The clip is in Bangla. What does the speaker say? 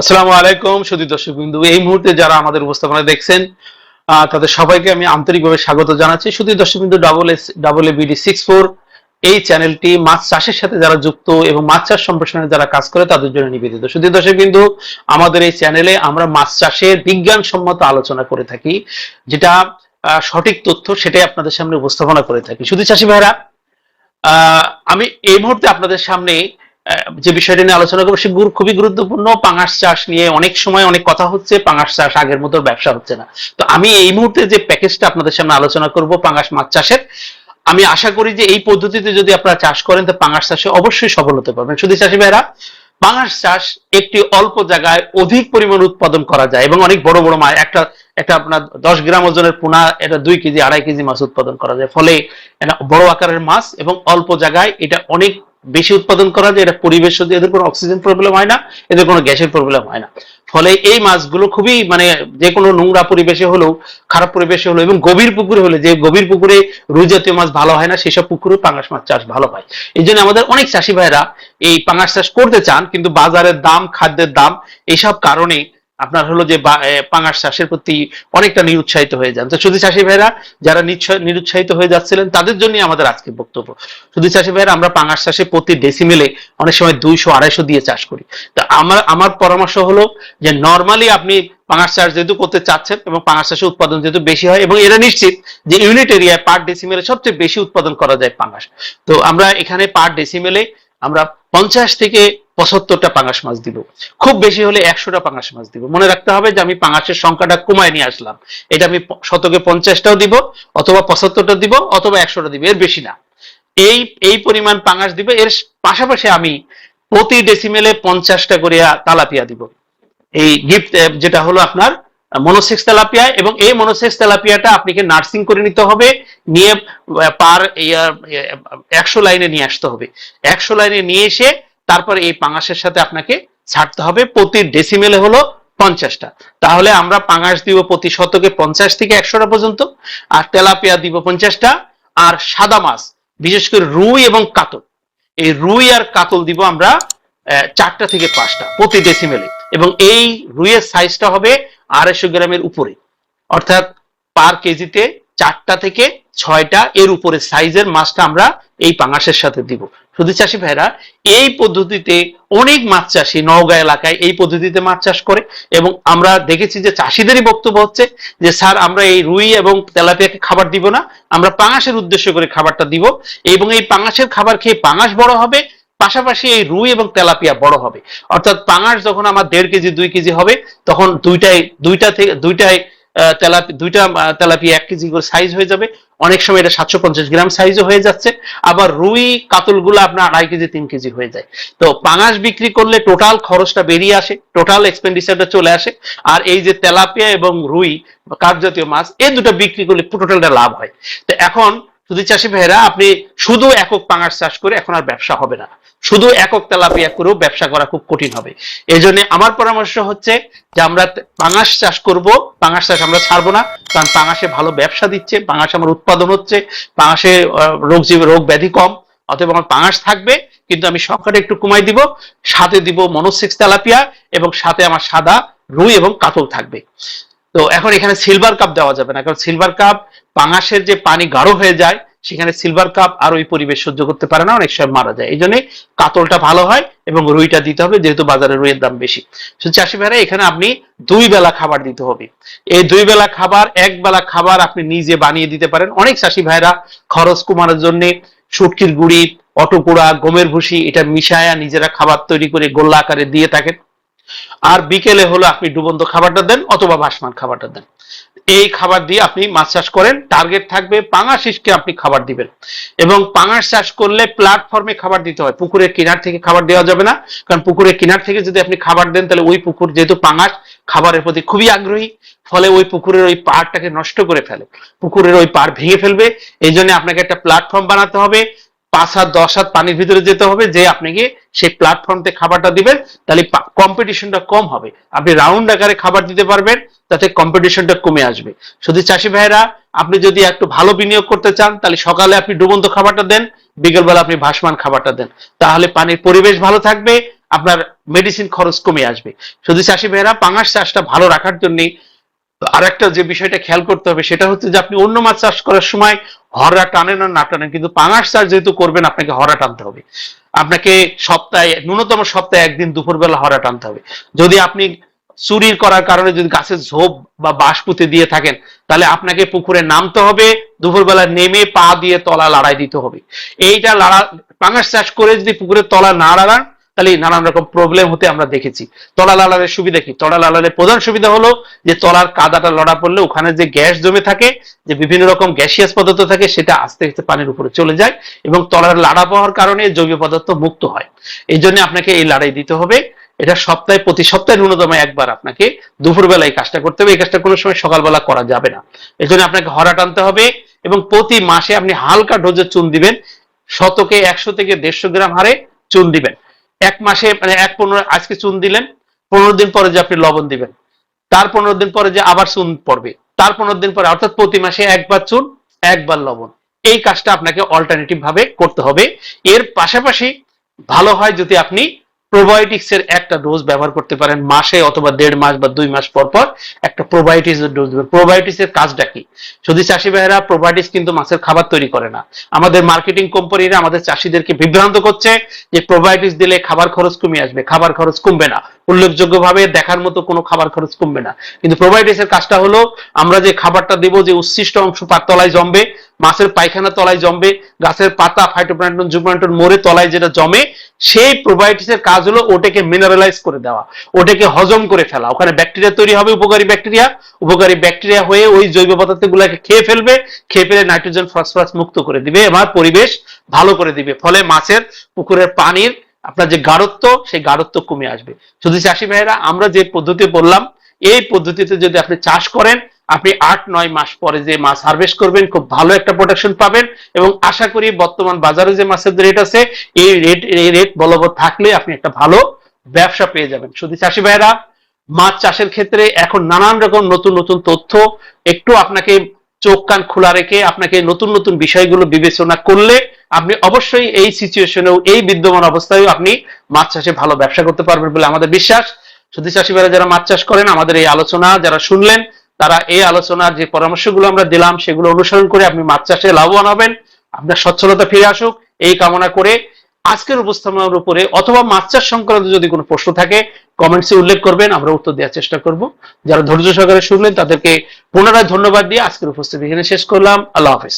আসসালামু আলাইকুম সুদী দর্শক বিন্দু এই মুহূর্তে যারা আমাদের উপস্থাপনা দেখছেন তাদের সবাইকে আমি আন্তরিকভাবে স্বাগত জানাচ্ছি। সুদী দর্শক বিন্দু double S double A B D six four এই চ্যানেলটি মাছ চাষের সাথে যারা যুক্ত এবং মাছ চাষ সম্প্রসারণে যারা কাজ করে, তাদের জন্য নিবেদিত। সুদী দর্শক বিন্দু আমাদের এই চ্যানেলে আমরা মাছ চাষের বিজ্ঞানসম্মত আলোচনা করে থাকি, যেটা সঠিক তথ্য সেটাই আপনাদের সামনে উপস্থাপনা করে থাকি। শুধু চাষি ভাইরা আমি এই মুহূর্তে আপনাদের সামনে যে বিষয়টা নিয়ে আলোচনা করব, সে খুবই গুরুত্বপূর্ণ। পাঙাশ চাষ নিয়ে অনেক সময় অনেক কথা হচ্ছে। পাঙাশ চাষ আগের মতো ব্যবসা হচ্ছে না। তো আমি এই মুহূর্তে যে প্যাকেজটা আপনাদের সামনে আলোচনা করব, পাঙাশ মাছ চাষের, আমি আশা করি যে এই পদ্ধতিতে যদি আপনারা চাষ করেন, তো পাঙাশ চাষে অবশ্যই সফল হতে পারবেন। শুধু চাষি ভাইরা পাঙাশ চাষ একটি অল্প জায়গায় অধিক পরিমাণ উৎপাদন করা যায় এবং অনেক বড় বড় মাছ, একটা একটা আপনার দশ গ্রাম ওজনের পোনা, এটা দুই কেজি, আড়াই কেজি মাছ উৎপাদন করা যায়। ফলে এটা বড় আকারের মাছ এবং অল্প জায়গায় এটা অনেক বেশি উৎপাদন করা যায় এটা পরিবেশ এদের কোনো অক্সিজেন প্রবলেম হয় না, এদের কোনো গ্যাসের প্রবলেম হয় না। ফলে এই মাছগুলো খুবই মানে যে কোনো নোংরা পরিবেশে হলেও, খারাপ পরিবেশে হলেও এবং গভীর পুকুরে হলে, যে গভীর পুকুরে রুই জাতীয় মাছ ভালো হয় না, সেসব পুকুরে পাঙাশ মাছ চাষ ভালো হয়। এই জন্য আমাদের অনেক চাষি ভাইরা এই পাঙাশ চাষ করতে চান, কিন্তু বাজারের দাম, খাদ্যের দাম, এইসব কারণে আপনার হলো যে পাঙাশ চাষের প্রতি অনেকটা নিরুৎসাহিত হয়ে যান। তো শুধু চাষি ভাইরা, যারা নিরুৎসাহিত হয়ে যাচ্ছিলেন, তাদের জন্য আমাদের আজকে বক্তব্য। শুধু চাষি ভাইরা, আমরা পাঙাশ চাষে প্রতি ডেসিমেলে অনেক সময় দুইশো, আড়াইশো দিয়ে চাষ করি। তা আমার আমার পরামর্শ হলো যে নর্মালি আপনি পাঙাশ চাষ যেহেতু করতে চাচ্ছেন এবং পাঙাশ চাষের উৎপাদন যেহেতু বেশি হয়, এবং এটা নিশ্চিত যে ইউনিট এরিয়ায় পার ডেসিমেলে সবচেয়ে বেশি উৎপাদন করা যায় পাঙাশ। তো আমরা এখানে পার ডেসিমেলে আমরা পঞ্চাশ থেকে পঁচাত্তরটা পাঙাশ মাছ দিব খুব বেশি হলে একশোটা পাঙাশ মাছ দিব। মনে রাখতে হবে যে আমি পাঙাশের সংখ্যাটা কমায় নিয়ে আসলাম। এটা আমি শতকে পঞ্চাশটাও দিব, অথবা পঁচাত্তরটা দিব, অথবা একশোটা দিব, এর বেশি না। এই এই পরিমাণ পাঙাশ দিব, এর পাশাপাশি আমি প্রতি ডেসিমেলে পঞ্চাশটা করে তালাপিয়া দিব। এই গিফট যেটা হলো আপনার মনোসেক্স তেলাপিয়া, এবং এই মনোসেক্স তেলাপিয়াটা আপনাকে নার্সিং করে নিতে হবে, নিয়ে পার একশো লাইনে নিয়ে আসতে হবে। একশো লাইনে নিয়ে এসে তারপরে এই পাঙাশের সাথে আপনাকে ছাড়তে হবে প্রতি ডেসিমেলে হলো পঞ্চাশটা। তাহলে আমরা পাঙাশ দিব প্রতি শতকে পঞ্চাশ থেকে একশোটা পর্যন্ত, আর তেলাপিয়া দিব পঞ্চাশটা, আর সাদা মাছ, বিশেষ করে রুই এবং কাতল। এই রুই আর কাতল দিব আমরা চারটা থেকে পাঁচটা প্রতি ডেসিমেলে এবং এই রুইয়ের সাইজটা হবে আড়াইশো গ্রামের উপরে। অর্থাৎ পার কেজিতে চারটা থেকে ছয়টা, এর উপরে সাইজের মাছটা আমরা এই পাঙাশের সাথে দিব। শুধু চাষি ভাইরা, এই পদ্ধতিতে অনেক মাছ চাষি নওগাঁ এলাকায় এই পদ্ধতিতে মাছ চাষ করে এবং আমরা দেখেছি যে চাষিদেরই বক্তব্য হচ্ছে যে, স্যার, আমরা এই রুই এবং তেলাপিয়াকে খাবার দিব না, আমরা পাঙাশের উদ্দেশ্য করে খাবারটা দিব এবং এই পাঙাশের খাবার খেয়ে পাঙাশ বড় হবে, পাশাপাশি এই রুই এবং তেলাপিয়া বড় হবে। অর্থাৎ পাঙাশ যখন আমার দেড় কেজি, দুই কেজি হবে, তখন দুইটাই দুইটা থেকে দুইটাই দুইটা তেলাপিয়া এক কেজি করে সাইজ হয়ে যাবে। অনেক সময় এটা সাতশো পঞ্চাশ গ্রাম সাইজও হয়ে যাচ্ছে। আবার রুই, কাতলগুলো আপনার আড়াই কেজি, তিন কেজি হয়ে যায়। তো পাঙাশ বিক্রি করলে টোটাল খরচটা বেরিয়ে আসে টোটাল এক্সপেন্ডিচারটা চলে আসে। আর এই যে তেলাপিয়া এবং রুই কাপ জাতীয় মাছ এই দুটো বিক্রি করলে টোটালটা লাভ হয়। তো এখন শুধু চাষি ভাইরা আপনি শুধু একক পাঙাশ চাষ করে এখন আর ব্যবসা হবে না। শুধু একক তেলাপিয়া করেও ব্যবসা করা খুব কঠিন হবে। এই জন্য আমার পরামর্শ হচ্ছে যে আমরা পাঙাশ চাষ করব। পাঙাশ চাষ আমরা ছাড়বো না, কারণ পাঙাশে ভালো ব্যবসা দিচ্ছে, পাঙাশে আমার উৎপাদন হচ্ছে, পাঙাশে রোগ জীব, রোগ ব্যাধি কম, অতএব আমার পাঙাশ থাকবে, কিন্তু আমি সংখ্যাটা একটু কমাই দিব, সাথে দিব মনোসিক্স তেলাপিয়া এবং সাথে আমার সাদা রুই এবং কাতল থাকবে। তো এখন এখানে সিলভার কাপ দেওয়া যাবে না, কারণ সিলভার কাপ পাঙাশের যে পানি গাঢ় হয়ে যায়, সেখানে সিলভার কাপ আর ওই পরিবেশ সহ্য করতে পারে না, অনেক সময় মারা যায়। এই জন্য কাতলটা ভালো হয় এবং রুইটা দিতে হবে, যেহেতু বাজারে রুইয়ের দাম বেশি। চাষি ভাইরা, এখানে আপনি দুই বেলা খাবার দিতে হবে। এই দুই বেলা খাবার, এক বেলা খাবার আপনি নিজে বানিয়ে দিতে পারেন। অনেক চাষি ভাইরা খরচ কমানোর জন্য শুটকির গুড়ি, অটোকুড়া, গমের ভুসি, এটা মিশায়া নিজেরা খাবার তৈরি করে গোল্লা আকারে দিয়ে থাকেন। আর বিকেলে হলো আপনি ডুবন্ত খাবারটা দেন অথবা ভাসমান খাবারটা দেন। এই খাবার দিয়ে আপনি মাছ চাষ করেন টার্গেট থাকবে পাঙাশ ইসকে আপনি খাবার দিবেন। এবং পাঙাশ চাষ করলে প্ল্যাটফর্মে খাবার দিতে হয়, পুকুরের কিনার থেকে খাবার দেওয়া যাবে না। কারণ পুকুরের কিনার থেকে যদি আপনি খাবার দেন, তাহলে ওই পুকুর যেহেতু পাঙাশ, খাবারের প্রতি খুবই আগ্রহী। ফলে ওই পুকুরের ওই পাড়টাকে নষ্ট করে ফেলে। পুকুরের ওই পাড় ভেঙে ফেলবে। এই জন্য আপনাকে একটা প্ল্যাটফর্ম বানাতে হবে। পাঁচ হাত, দশ হাত পানির ভিতরে যেতে হবে, যে আপনাকে সেই প্ল্যাটফর্মতে খাবারটা দিবেন, তাহলে কম্পিটিশনটা কম হবে। আপনি রাউন্ড আকারে খাবার দিতে পারবেন, তাতে কম্পিটিশনটা কমে আসবে। শুধু চাষি ভাইরা, আপনি যদি একটু ভালো বিনিয়োগ করতে চান, তাহলে সকালে আপনি ডুবন্ত খাবারটা দেন, বিকেলবেলা আপনি ভাসমান খাবারটা দেন। তাহলে পানির পরিবেশ ভালো থাকবে, আপনার মেডিসিন খরচ কমে আসবে। শুধু চাষি ভাইয়েরা পাঙাশ চাষটা ভালো রাখার জন্য আর একটা যে বিষয়টা খেয়াল করতে হবে, সেটা হচ্ছে যে আপনি অন্য মাছ চাষ করার সময় হররা টানেন আর না টানেন, কিন্তু পাঙাশ চাষ যেহেতু করবেন, আপনাকে হরা টানতে হবে। আপনাকে সপ্তাহে, ন্যূনতম সপ্তাহে একদিন দুপুরবেলা হরা টানতে হবে। যদি আপনি চুরির করার কারণে যদি গাছের ঝোপ বা বাঁশ পুঁতে দিয়ে থাকেন, তাহলে আপনাকে পুকুরে নামতে হবে, দুপুরবেলা নেমে পা দিয়ে তলা লাড়াই দিতে হবে। এইটা লাড়া, পাঙাশ চাষ করে যদি পুকুরের তলা না লাড়ান তাহলে নানান রকম প্রবলেম হতে আমরা দেখেছি। তলা লালারের সুবিধা কি? তলা লালারের প্রধান সুবিধা হলো যে তলার কাদাটা লড়া পড়লে ওখানে যে গ্যাস জমে থাকে, যে বিভিন্ন রকম গ্যাসিয়াস পদার্থ থাকে, সেটা আস্তে আস্তে পানির উপরে চলে যায় এবং তলার লাড়া পাওয়ার কারণে জৈব পদার্থ মুক্ত হয়। এই জন্য আপনাকে এই লড়াই দিতে হবে। এটা সপ্তাহে, প্রতি সপ্তাহে ন্যূনতম একবার আপনাকে দুপুরবেলা এই কাজটা করতে হবে। এই কাজটা কোনো সময় সকালবেলা করা যাবে না। এই জন্য আপনাকে হরা টানতে হবে এবং প্রতি মাসে আপনি হালকা ডোজের চুন দিবেন। শতকে একশো থেকে দেড়শো গ্রাম হারে চুন দিবেন। এক মাসে মানে এক পনেরো, আজকে চুন দিলেন, পনেরো দিন পরে যে আপনি লবণ দিবেন, তার পনেরো দিন পরে যে আবার চুন পড়বে, তার পনেরো দিন পরে, অর্থাৎ প্রতি মাসে একবার চুন, একবার লবণ, এই কাজটা আপনাকে অল্টারনেটিভ ভাবে করতে হবে। এর পাশাপাশি ভালো হয় যদি আপনি প্রোবায়োটিক্স এর একটা ডোজ ব্যবহার করতে পারেন মাসে অথবা দেড় মাস বা দুই মাস পর পর একটা প্রোবায়োটিক্স এর ডোজ প্রোবায়োটিক্স এর কাজটা কি? শুধু চাষি ভাইয়েরা প্রোবায়োটিক্স কিন্তু মাছের খাবার তৈরি করে না, আমাদের মার্কেটিং কোম্পানিরা আমাদের চাষিদেরকে বিভ্রান্ত করছে যে প্রোবায়োটিক্স দিলে খাবার খরচ কমে আসবে, খাবার খরচ কমবে না। উল্লেখযোগ্যভাবে দেখার মতো কোনো খাবার খরচ কমবে না। কিন্তু প্রোবায়োটিক্স এর কাজটা হলো, আমরা যে খাবারটা দেব যে উচ্ছিষ্ট অংশ পার তলায় জমবে, মাছের পায়খানা তলায় জমবে, গাছের পাতা ফাইটোপ্ল্যান্টন জুপ্ল্যান্টন মরে তলায় যেটা জমে, সেই প্রোবায়োটিক্স এর কাজ হলো ওটাকে মিনারেলাইজ করে দেওয়া, ওটাকে হজম করে ফেলা। ওখানে ব্যাকটেরিয়া তৈরি হবে, উপকারী ব্যাকটেরিয়া উপকারী ব্যাকটেরিয়া হয়ে ওই জৈব পদার্থগুলোকে খেয়ে ফেলবে, খেয়ে ফেলে নাইট্রোজেন ফসফরাস মুক্ত করে দিবে এবং পরিবেশ ভালো করে দিবে। ফলে মাছের, পুকুরের পানির আপনার যে গাঢ়ত্ব, সেই গাঢ়ত্ব কমে আসবে। শুধু চাষি ভাইয়েরা, আমরা যে পদ্ধতি বললাম, এই পদ্ধতিতে যদি আপনি চাষ করেন আপনি আট, নয় মাস পরে যে মাছ হারভেস্ট করবেন, খুব ভালো একটা প্রোডাকশন পাবেন এবং আশা করি বর্তমান বাজারে যে মাছের রেট আছে, এই রেট এই রেট বলবৎ থাকলে আপনি একটা ভালো ব্যবসা পেয়ে যাবেন। শুধু চাষি ভাইয়েরা, মাছ চাষের ক্ষেত্রে এখন নানান রকম নতুন নতুন তথ্য, একটু আপনাকে চোখ, কান খোলা রেখে আপনাকে নতুন নতুন বিষয়গুলো বিবেচনা করলে আপনি অবশ্যই এই সিচুয়েশনেও এই বিদ্যমান অবস্থায়ও আপনি মাছ চাষে ভালো ব্যবসা করতে পারবেন বলে আমাদের বিশ্বাস। শুধু চাষি ভাইরা যারা মাছ চাষ করেন, আমাদের এই আলোচনা, যারা শুনলেন তারা এই আলোচনার যে পরামর্শগুলো আমরা দিলাম, সেগুলো অনুসরণ করে আপনি মাছ চাষে লাভবান হবেন। আপনার সচ্ছলতা ফিরে আসুক, এই কামনা করে আজকের উপস্থাপনার উপরে অথবা মাছ চাষ সংক্রান্ত যদি কোনো প্রশ্ন থাকে কমেন্টসে উল্লেখ করবেন, আমরা উত্তর দেওয়ার চেষ্টা করব। যারা ধৈর্য সহকারে শুনলেন, তাদেরকে পুনরায় ধন্যবাদ দিয়ে আজকের উপস্থিতি এখানে শেষ করলাম। আল্লাহ হাফেজ।